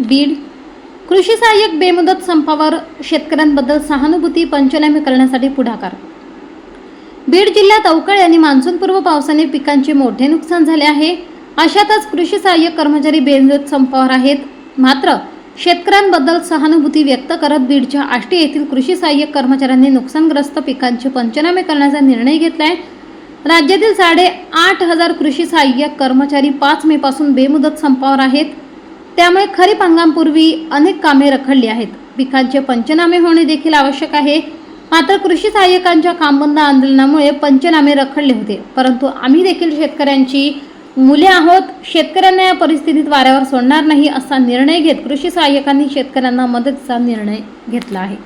बीड. कृषी सहाय्यक बेमुदत संपावर शेतकऱ्यांबद्दल सहानुभूती पंचनामे करण्यासाठी पुढाकार. बीड जिल्ह्यात अवकाळी आणि मान्सूनपूर्व पावसाने पिकांचे मोठे नुकसान झाले आहे. अशातच कृषी सहाय्यक कर्मचारी बेमुदत संपावर आहेत. मात्र शेतकऱ्यांबद्दल सहानुभूती व्यक्त करत बीडच्या आष्टी येथील कृषी सहाय्यक कर्मचाऱ्यांनी नुकसानग्रस्त पिकांचे पंचनामे करण्याचा निर्णय घेतला आहे राज्यातील साडे आठ हजार कृषी सहाय्यक कर्मचारी पाच मेपासून बेमुदत संपावर आहेत. त्यामुळे खरीप हंगामपूर्वी अनेक कामे रखडली आहेत. पिकांचे पंचनामे होणे देखील आवश्यक आहे. मात्र कृषी सहाय्यकांच्या कामबंद आंदोलनामुळे पंचनामे रखडले होते. परंतु आम्ही देखील शेतकऱ्यांची मुले आहोत. शेतकऱ्यांना या परिस्थितीत वाऱ्यावर सोडणार नाही असा निर्णय घेत कृषी सहाय्यकांनी शेतकऱ्यांना मदतीचा निर्णय घेतला आहे.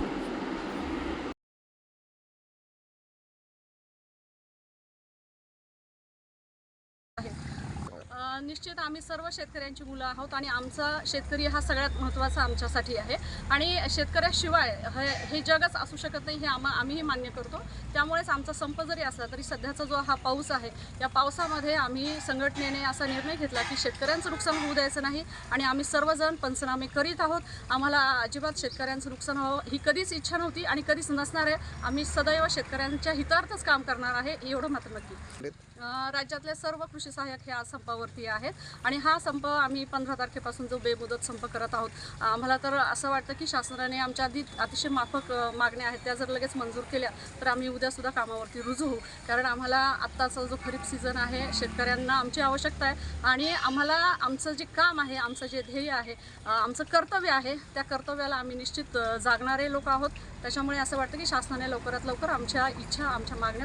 निश्चित आम्ही सर्व शेतकऱ्यांची मुलं आहोत आणि आमचा शेतकरी हा सगळ्यात महत्त्वाचा आमच्यासाठी आहे. आणि शेतकऱ्याशिवाय हे हे जगच असू शकत नाही हे आम्हा आम्हीही मान्य करतो. त्यामुळेच आमचा संप जरी असला तरी सध्याचा जो हा पाऊस आहे या पावसामध्ये आम्ही संघटनेने असा निर्णय घेतला की शेतकऱ्यांचं नुकसान होऊ द्यायचं नाही आणि आम्ही सर्वजण पंचनामे करीत आहोत. आम्हाला अजिबात शेतकऱ्यांचं नुकसान व्हावं ही कधीच इच्छा नव्हती आणि कधीच नसणार आहे. आम्ही सदैव शेतकऱ्यांच्या हितार्थच काम करणार आहे एवढं मात्र नक्की. राज्यातले सर्व कृषी सहाय्यक हे आज संपावरती आहेत. आणि हा संप आम्ही पंधरा तारखेपासून जो बेमुदत संप करत आहोत आम्हाला तर असं वाटतं की शासनाने आमच्या आधी अतिशय माफक मागण्या आहेत. त्या जर लगेच मंजूर केल्या तर आम्ही उद्यासुद्धा कामावरती रुजू होऊ. कारण आम्हाला आत्ताचा जो खरीप सीझन आहे शेतकऱ्यांना आमची आवश्यकता आहे. आणि आम्हाला आमचं जे काम आहे आमचं जे ध्येय आहे आमचं कर्तव्य आहे त्या कर्तव्याला आम्ही निश्चित जागणारे लोक आहोत. त्याच्यामुळे असं वाटतं की शासनाने लवकरात लवकर आमच्या इच्छा आमच्या मागण्या